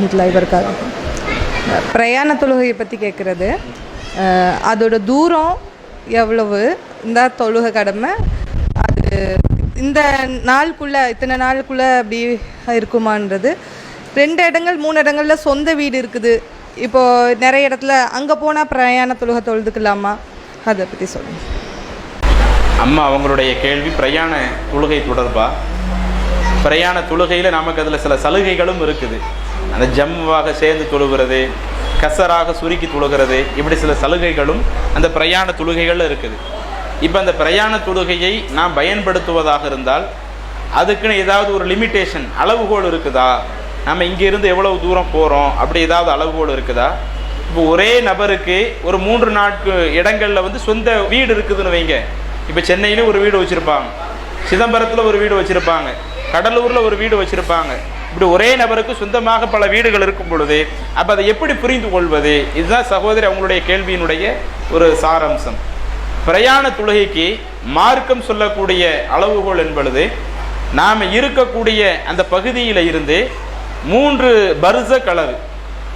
வீட்டில் பிரயாண தொழுகையை பற்றி கேட்குறது அதோட தூரம் எவ்வளவு? இந்த தொழுகை கடமை அது இந்த நாளுக்குள்ளே இத்தனை நாளுக்குள்ளே அப்படி இருக்குமான்றது. ரெண்டு இடங்கள் மூணு இடங்களில் சொந்த வீடு இருக்குது. இப்போது நிறைய இடத்துல அங்கே போனால் பிரயாண தொழுகை தொழுதுக்கலாமா? அதை பற்றி சொல்லுங்கள் அம்மா அவங்களுடைய கேள்வி பிரயாண தொழுகை தொடர்பா? பிரயாண தொழுகையில் நமக்கு அதில் சில சலுகைகளும் இருக்குது. அந்த ஜம்முவாக சேர்ந்து தொழுகிறது கசராக சுருக்கி தொழுகிறது இப்படி சில சலுகைகளும் அந்த பிரயாண தொழுகைகளில் இருக்குது. இப்போ அந்த பிரயாண தொழுகையை நாம் பயன்படுத்துவதாக இருந்தால் அதுக்குன்னு ஏதாவது ஒரு லிமிட்டேஷன் அளவுகோல் இருக்குதா? நம்ம இங்கேருந்து எவ்வளவு தூரம் போகிறோம் அப்படி ஏதாவது அளவுகோல் இருக்குதா? இப்போ ஒரே நபருக்கு ஒரு மூன்று நாட்கு இடங்களில் வந்து சொந்த வீடு இருக்குதுன்னு வைங்க. இப்போ சென்னையில ஒரு வீடு வச்சுருப்பாங்க சிதம்பரத்தில் ஒரு வீடு வச்சுருப்பாங்க கடலூரில் ஒரு வீடு வச்சுருப்பாங்க. இப்படி ஒரே நபருக்கு சொந்தமாக பல வீடுகள் இருக்கும் பொழுது அப்போ அதை எப்படி புரிந்து கொள்வது? இதுதான் சகோதரி அவங்களுடைய கேள்வியினுடைய ஒரு சாரம்சம். பிரயாண தொழுகைக்கு மார்க்கம் சொல்லக்கூடிய அளவுகோல் என்பது நாம் இருக்கக்கூடிய அந்த பகுதியில் இருந்து மூன்று பர்சக் அளவு.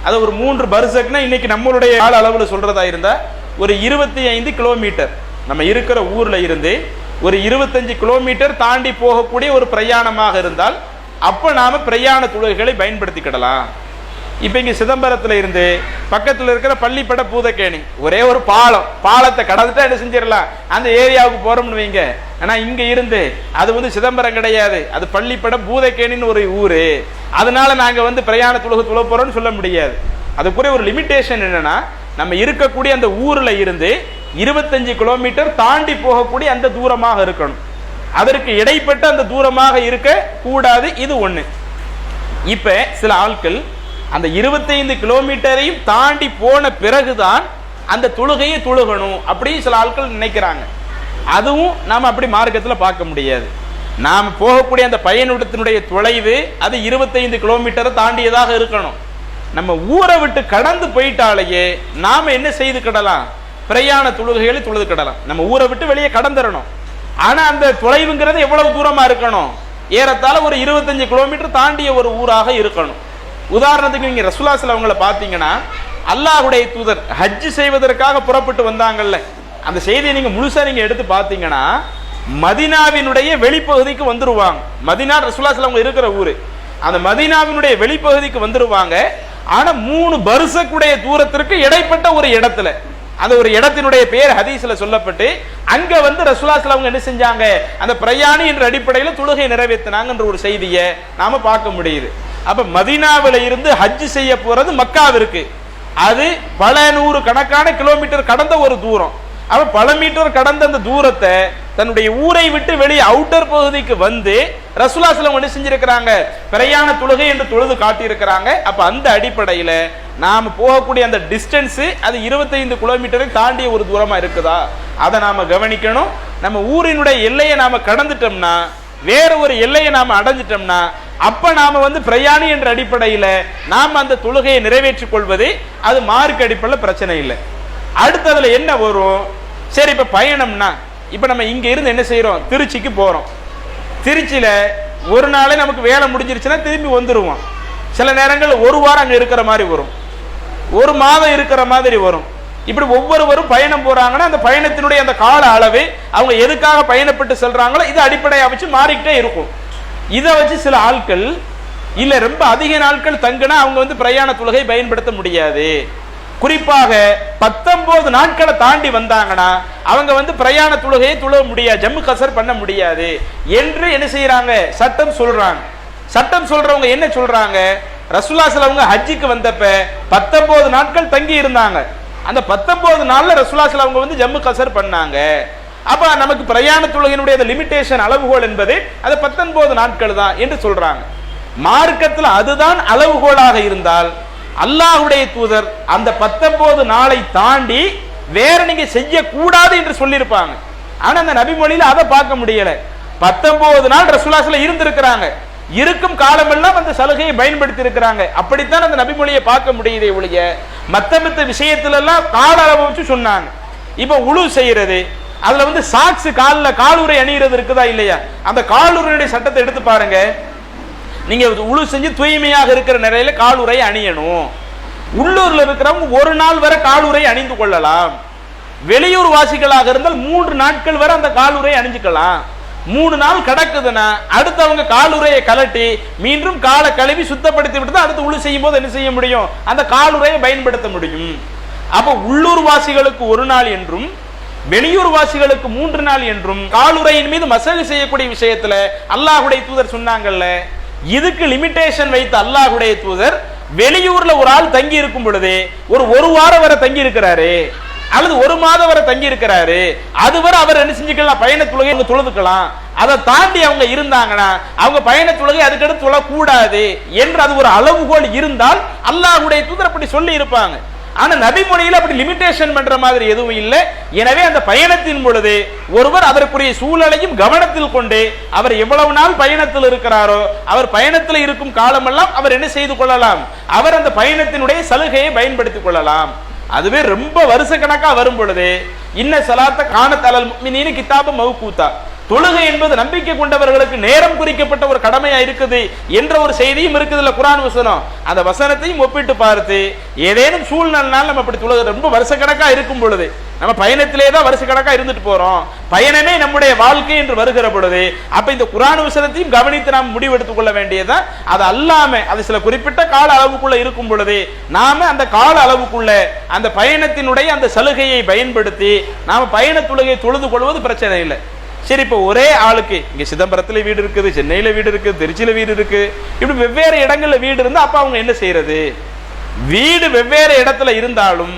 அது ஒரு மூன்று பர்சக்னா இன்னைக்கு நம்மளுடைய கால அளவில் சொல்றதா இருந்தா ஒரு இருபத்தி ஐந்து கிலோமீட்டர். நம்ம இருக்கிற ஊர்ல இருந்து ஒரு இருபத்தஞ்சு கிலோமீட்டர் தாண்டி போகக்கூடிய ஒரு பிரயாணமாக இருந்தால் அப்போ நாம் பிரயாண தொழுகைகளை பயன்படுத்திக்கிடலாம். இப்போ இங்கே சிதம்பரத்தில் இருந்து பக்கத்தில் இருக்கிற பள்ளிப்பட பூதக்கேணி ஒரே ஒரு பாலம் பாலத்தை கடந்துட்டா என்ன செஞ்சிடலாம்? அந்த ஏரியாவுக்கு போகிறோம்னு வைங்க. ஆனால் இங்கே இருந்து அது வந்து சிதம்பரம் கிடையாது. அது பள்ளிப்பட பூதக்கேணின்னு ஒரு ஊர். அதனால நாங்கள் வந்து பிரயாண தொழுகை துள போகிறோம்னு சொல்ல முடியாது. அதுக்குரிய ஒரு லிமிட்டேஷன் என்னன்னா நம்ம இருக்கக்கூடிய அந்த ஊரில் இருந்து இருபத்தஞ்சு கிலோமீட்டர் தாண்டி போகக்கூடிய அந்த தூரமாக இருக்கணும். அதற்கு இடைப்பட்ட அந்த தூரமாக இருக்க கூடாது இது ஒன்று இப்போ சில ஆட்கள் அந்த இருபத்தைந்து கிலோமீட்டரையும் தாண்டி போன பிறகுதான் அந்த தொழுகையை தொழுகணும் அப்படின்னு சில ஆட்கள் நினைக்கிறாங்க. அதுவும் நாம் அப்படி மார்க்கத்தில் பார்க்க முடியாது. நாம் போகக்கூடிய அந்த பயனுடத்தினுடைய தொலைவு அது இருபத்தைந்து கிலோமீட்டரை தாண்டியதாக இருக்கணும். நம்ம ஊரை விட்டு கடந்து போயிட்டாலேயே நாம் என்ன செய்து கிடலாம்? பிரயாண தொழுகைகளை தொழுது கிடலாம். நம்ம ஊரை விட்டு வெளியே கடந்துடணும் ஆனா அந்த தொலைவுங்கிறது எவ்வளவு தூரமா இருக்கணும்? ஏறத்தாழ ஒரு இருபத்தஞ்சு கிலோமீட்டர் தாண்டிய ஒரு ஊராக இருக்கணும். உதாரணத்துக்கு நீங்க ரசுல்லாஸ்ல அவங்கள பார்த்தீங்கன்னா அல்லாஹுடைய தூதர் ஹஜ் செய்வதற்காக புறப்பட்டு வந்தாங்கல்ல. அந்த செய்தியை நீங்க முழுசா நீங்க எடுத்து பார்த்தீங்கன்னா மதினாவினுடைய வெளிப்பகுதிக்கு வந்துருவாங்க. மதினா ரசுல்லாஸ்ல அவங்க இருக்கிற ஊர். அந்த மதினாவினுடைய வெளிப்பகுதிக்கு வந்துருவாங்க. ஆனா மூணு பருசக்குடைய தூரத்திற்கு இடைப்பட்ட ஒரு இடத்துல. அந்த ஒரு இடத்தினுடைய பேர் ஹதீஸ்ல சொல்லப்பட்டு அங்க வந்து ரசூலாஸ்ல அவங்க என்ன செஞ்சாங்க? அந்த பிரயாணி என்ற அடிப்படையில் தொழுகை நிறைவேற்றினாங்கன்ற ஒரு செய்தியை நாம பார்க்க முடியுது. அப்ப மதினாவில இருந்து ஹஜ் செய்ய போறது மக்காவிற்கு. அது பல நூறு கணக்கான கிலோமீட்டர் கடந்த ஒரு தூரம். அப்ப பல மீட்டர் கடந்த அந்த தூரத்தை தன்னுடைய ஊரை விட்டு வெளியே அவுட்டர் பகுதிக்கு வந்து ரசூலாஸ்லம் என்ன செஞ்சிருக்கிறாங்க? பிரயாண தொழுகை என்று தொழுது காட்டியிருக்கிறாங்க. அப்ப அந்த அடிப்படையில நாம் போகக்கூடிய அந்த டிஸ்டன்ஸு அது இருபத்தைந்து கிலோமீட்டரை தாண்டிய ஒரு தூரமாக இருக்குதா? அதை நாம் கவனிக்கணும். நம்ம ஊரினுடைய எல்லையை நாம் கடந்துட்டோம்னா வேற ஒரு எல்லையை நாம் அடைஞ்சிட்டோம்னா அப்போ நாம் வந்து பிரயாணி என்ற அடிப்படையில் நாம் அந்த தொழுகையை நிறைவேற்றிக் கொள்வது அது மார்க் அடிப்படையில் பிரச்சனை இல்லை. அடுத்ததில் என்ன வரும்? சரி இப்போ பயணம்னா இப்போ நம்ம இங்கே இருந்து என்ன செய்கிறோம் திருச்சிக்கு போகிறோம் திருச்சியில் ஒரு நாளே நமக்கு வேலை முடிஞ்சிருச்சுன்னா திரும்பி வந்துருவோம். சில நேரங்கள் ஒரு வாரம் அங்கே இருக்கிற மாதிரி வரும். ஒரு மாதம் இருக்கிற மாதிரி வரும். இப்படி ஒவ்வொருவரும் பயணம் போறாங்கன்னா அந்த பயணத்தினுடைய அந்த கால அளவு அவங்க எதுக்காக பயணப்பட்டு செல்றாங்களோ இது அடிப்படையாக வச்சு மாறிக்கிட்டே இருக்கும். இதை வச்சு சில ஆட்கள் இல்ல ரொம்ப அதிக நாட்கள் தங்கினா அவங்க வந்து பிரயாண தொழுகை பயன்படுத்த முடியாது. குறிப்பாக பத்தொன்பது நாட்களை தாண்டி வந்தாங்கன்னா அவங்க வந்து பிரயாண தொழுகையை தொழுக முடியாது ஜம்மு கசர் பண்ண முடியாது. என்று என்ன செய்யறாங்க சட்டம் சொல்றாங்க. சட்டம் சொல்றவங்க என்ன சொல்றாங்க? ரசுல்லாசல் அவங்க ஹஜ்ஜிக்கு வந்தப்ப பத்தொன்பது நாட்கள் தங்கி இருந்தாங்க. அந்த பத்தொன்பது நாள்ல ரசுல்லாசல் அவங்க வந்து ஜம்மு கசர் பண்ணாங்க. அப்ப நமக்கு பிரயாண தொழுகையினுடைய அளவுகோல் என்பது அது பத்தொன்பது நாட்கள் தான் என்று சொல்றாங்க. மார்க்கத்தில் அதுதான் அளவுகோலாக இருந்தால் அல்லாஹுடைய தூதர் அந்த பத்தொன்பது நாளை தாண்டி வேற நீங்க செய்யக்கூடாது என்று சொல்லியிருப்பாங்க. ஆனா அந்த நபிமொழியில அதை பார்க்க முடியல. பத்தொன்பது நாள் ரசுல்லாஸ்ல இருந்திருக்கிறாங்க. இருக்கும் காலமெல்லாம் அந்த சலுகையை பயன்படுத்தி இருக்கிறாங்க அப்படித்தான் அந்த நபிமொழியை பார்க்க முடியுதே ஒழிய மத்த மத்த விஷயத்துல எல்லாம் கால அளவு வச்சு சொன்னாங்க. இப்ப உழு செய்யறது அதுல வந்து சாக்ஸ் காலில் காலுரை அணிகிறது இருக்குதா இல்லையா? அந்த காலுரையுடைய சட்டத்தை எடுத்து பாருங்க. நீங்க உழு செஞ்சு தூய்மையாக இருக்கிற நிலையில காலுறை அணியணும். உள்ளூர்ல இருக்கிறவங்க ஒரு நாள் வரை காலுறை அணிந்து கொள்ளலாம். வெளியூர் வாசிகளாக இருந்தால் மூன்று நாட்கள் வரை அந்த காலுரை அணிஞ்சுக்கலாம். மூணு நாள் கிடக்குதுன்னா அடுத்தவங்க காலுறையை கலட்டி மீண்டும் காலை கழுவி சுத்தப்படுத்தி விட்டு தான் அடுத்து உள்ளு செய்யும் போது என்ன செய்ய முடியும்? அந்த காலுறையை பயன்படுத்த முடியும். அப்போ உள்ளூர் வாசிகளுக்கு ஒரு நாள் என்றும் வெளியூர் வாசிகளுக்கு மூன்று நாள் என்றும் காலுறையின் மீது மசகு செய்யக்கூடிய விஷயத்துல அல்லாஹுடைய தூதர் சொன்னாங்கல்ல இதுக்கு லிமிட்டேஷன் வைத்த அல்லாஹுடைய தூதர் வெளியூர்ல ஒரு ஆள் தங்கி இருக்கும் பொழுது ஒரு ஒரு வாரம் வரை தங்கி இருக்கிறாரு. அல்லது ஒரு மாதம் வரை தங்கி இருக்கிறாரு அதுவரை அவர் என்ன செஞ்சுக்கலாம்? பயண தொழுகை அவங்க தொழுதுக்கலாம். அதை தாண்டி அவங்க இருந்தாங்கன்னா அவங்க பயண தொழுகை அதுக்கடுத்து தொழக்கூடாது என்று அது ஒரு அளவுகோல் இருந்தால் அல்லாஹுடைய தூதர் அப்படி சொல்லி இருப்பாங்க ஆனா நபிமொழியில் அப்படி லிமிடேஷன் பண்ற மாதிரி எதுவும் இல்லை. எனவே அந்த பயணத்தின் பொழுது ஒருவர் அதற்குரிய சூழலையும் கவனத்தில் கொண்டு அவர் எவ்வளவு நாள் பயணத்தில் இருக்கிறாரோ அவர் பயணத்தில் இருக்கும் காலமெல்லாம் அவர் என்ன செய்து கொள்ளலாம்? அவர் அந்த பயணத்தினுடைய சலுகையை பயன்படுத்திக் கொள்ளலாம். அதுவே ரொம்ப வருஷ கணக்கா வரும் பொழுது இன்ன சலாத்த காணத்தலல் முக்மினீனு கிதாப மவுக்கூத்தா தொழுகை என்பது நம்பிக்கை கொண்டவர்களுக்கு நேரம் குறிக்கப்பட்ட ஒரு கடமையா இருக்குது என்ற ஒரு செய்தியும் இருக்குதுல்ல குரான் வசனம். அந்த வசனத்தையும் ஒப்பிட்டு பார்த்து ஏதேனும் சூழ்நிலைனால நம்ம அப்படி தொழுகை ரொம்ப வருஷக்கணக்கா இருக்கும் பொழுது நம்ம பயணத்திலே தான் வருஷ கணக்காக இருந்துட்டு போறோம். பயணமே நம்முடைய வாழ்க்கை என்று வருகிற பொழுது அப்ப இந்த குரான் வசனத்தையும் கவனித்து நாம் முடிவெடுத்துக் கொள்ள வேண்டியதான் அது அல்லாம அது சில குறிப்பிட்ட கால அளவுக்குள்ள இருக்கும் பொழுது நாம அந்த கால அளவுக்குள்ள அந்த பயணத்தினுடைய அந்த சலுகையை பயன்படுத்தி நாம பயண தொழுகை தொழுது கொள்வது பிரச்சனை இல்லை. சரி இப்போ ஒரே ஆளுக்கு இங்க சிதம்பரத்துல வீடு இருக்குது சென்னையில வீடு இருக்கு திருச்சியில வீடு இருக்கு. இப்படி வெவ்வேறு இடங்கள்ல வீடு இருந்தா அப்ப அவங்க என்ன செய்யறது? வீடு வெவ்வேறு இடத்துல இருந்தாலும்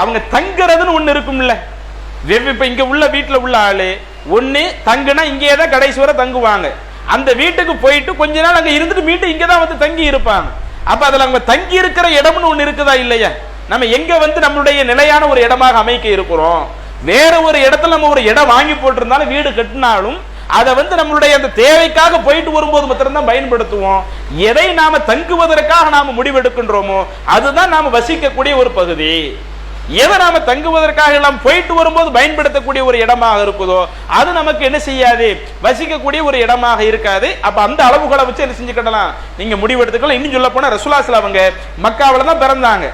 அவங்க தங்குறதுன்னு ஒண்ணு இருக்கும்ல. வெவ்வே இப்ப இங்க உள்ள வீட்டுல உள்ள ஆளு ஒண்ணு தங்குனா இங்கேயே தான் கடைசி வரை தங்குவாங்க. அந்த வீட்டுக்கு போயிட்டு கொஞ்ச நாள் அங்க இருந்துட்டு மீட்டு இங்க தான் வந்து தங்கி இருப்பாங்க. அப்ப அதுல அவங்க தங்கி இருக்கிற இடம்னு ஒண்ணு இருக்குதா இல்லையா? நம்ம எங்க வந்து நம்மளுடைய நிலையான ஒரு இடமாக அமைக்க இருக்கிறோம்? வேற ஒரு இடத்துல நம்ம ஒரு இடம் வாங்கி போட்டிருந்தாலும் வீடு கட்டினாலும் அதை வந்து நம்மளுடைய அந்த தேவைக்காக போயிட்டு வரும்போது மாத்திரம்தான் பயன்படுத்துவோம். எதை நாம தங்குவதற்காக நாம முடிவெடுக்கின்றோமோ அதுதான் நாம வசிக்கக்கூடிய ஒரு பகுதி. எதை நாம தங்குவதற்காக எல்லாம் போயிட்டு வரும்போது பயன்படுத்தக்கூடிய ஒரு இடமாக இருக்குதோ அது நமக்கு என்ன செய்யாது? வசிக்கக்கூடிய ஒரு இடமாக இருக்காது. அப்ப அந்த அளவுகளை வச்சு என்ன செஞ்சுக்கிடலாம் நீங்க முடிவெடுத்துக்கலாம். இன்னும் சொல்ல போனா ரசுலாசில் அவங்க மக்காவில தான் பிறந்தாங்க.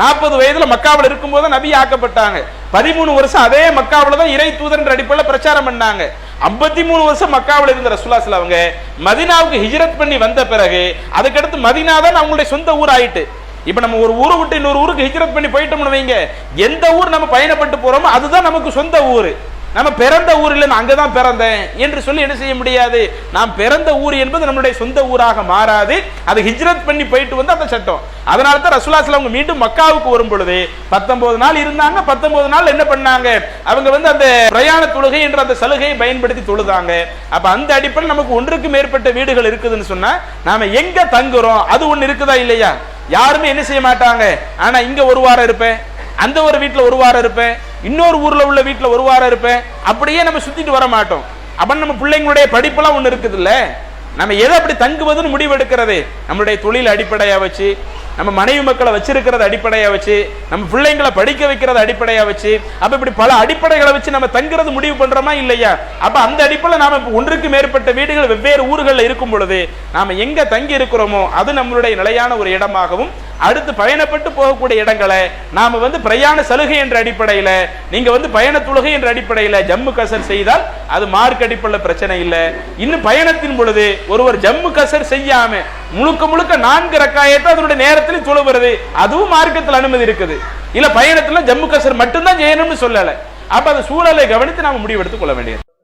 நாற்பது வயதுல மக்காவில் இருக்கும்போது நபி ஆக்கப்பட்டாங்க. பதிமூணு வருஷம் அதே மக்காவில் தான் இறை தூதர் அடிப்படையில் பிரச்சாரம் பண்ணாங்க. ஐம்பத்தி மூணு வருஷம் மக்காவில் இருந்த ரசூலாஸ்ல அவங்க மதினாவுக்கு ஹிஜ்ரத் பண்ணி வந்த பிறகு அதுக்கடுத்து மதினா தான் அவங்களுடைய சொந்த ஊர் ஆயிட்டு இப்ப நம்ம ஒரு ஊரை விட்டு இன்னொரு ஊருக்கு ஹிஜ்ரத் பண்ணி போயிட்டோம்னு வைங்க. எந்த ஊர் நம்ம பயணப்பட்டு போறோமோ அதுதான் நமக்கு சொந்த ஊர். நம்ம பிறந்த ஊரில் நான் அங்கதான் பிறந்தேன் என்று சொல்லி என்ன செய்ய முடியாது? நாம் பிறந்த ஊர் என்பது நம்மளுடைய சொந்த ஊராக மாறாது. அது ஹிஜ்ரத் பண்ணி போயிட்டு வந்து அந்த சட்டம். அதனால தான் ரசூலாஸ்ல அவங்க மீண்டும் மக்காவுக்கு வரும் பொழுது பத்தொன்பது நாள் இருந்தாங்க. பத்தொன்பது நாள் என்ன பண்ணாங்க? அவங்க வந்து அந்த பிரயாண தொழுகை என்ற அந்த சலுகையை பயன்படுத்தி தொழுதாங்க. அப்ப அந்த அடிப்படையில் நமக்கு ஒன்றுக்கு மேற்பட்ட வீடுகள் இருக்குதுன்னு சொன்னா நாம எங்க தங்குறோம்? அது ஒன்று இருக்குதா இல்லையா? யாருமே என்ன செய்ய மாட்டாங்க. ஆனா இங்க ஒரு வாரம் இருப்பேன். அந்த ஒரு வீட்டில் ஒரு வாரம் இருப்பேன். இன்னொரு ஊர்ல உள்ள வீட்டில் ஒரு வாரம் இருப்பேன். அப்படியே நம்ம சுத்திட்டு வர மாட்டோம். அப்ப நம்ம பிள்ளைங்களுடைய படிப்பெல்லாம் ஒண்ணு இருக்குது இல்ல நம்ம எதை அப்படி தங்குவதுன்னு முடிவெடுக்கிறது? நம்மளுடைய தொழில் அடிப்படையா வச்சு நம்ம மனைவி மக்களை வச்சிருக்கிறத அடிப்படையாக வச்சு நம்ம பிள்ளைங்களை படிக்க வைக்கிறத அடிப்படையாக வச்சு அப்ப இப்படி பல அடிப்படைகளை வச்சு நம்ம தங்குறது முடிவு பண்றோமா இல்லையா? அப்ப அந்த அடிப்படையில் நாம இப்போ ஒன்றுக்கு மேற்பட்ட வீடுகள் வெவ்வேறு ஊர்களில் இருக்கும் பொழுது நாம எங்க தங்கி இருக்கிறோமோ அது நம்மளுடைய நிலையான ஒரு இடமாகவும் அடுத்து பயணப்பட்டு போகக்கூடிய இடங்களை நாம் வந்து பிரயாண சலுகை என்ற அடிப்படையில் நீங்கள் வந்து பயண தொழுகை என்ற அடிப்படையில் ஜம்மு கசர் செய்தால் அது மார்க் அடிப்படையில் பிரச்சனை இல்லை. இன்னும் பயணத்தின் பொழுது ஒருவர் ஜம்மு கசர் செய்யாம முழுக்க முழுக்க நான்கு ரக்காயத்தை அதனுடைய நேரத்தில் துழுவுறது அதுவும் மார்க்கத்தில் அனுமதி இருக்குது. இல்லை பயணத்தில் ஜம்மு கசர் மட்டும்தான் செய்யணும்னு சொல்லலை. அப்போ அந்த சூழலை கவனித்து நாம் முடிவெடுத்துக் கொள்ள வேண்டியது.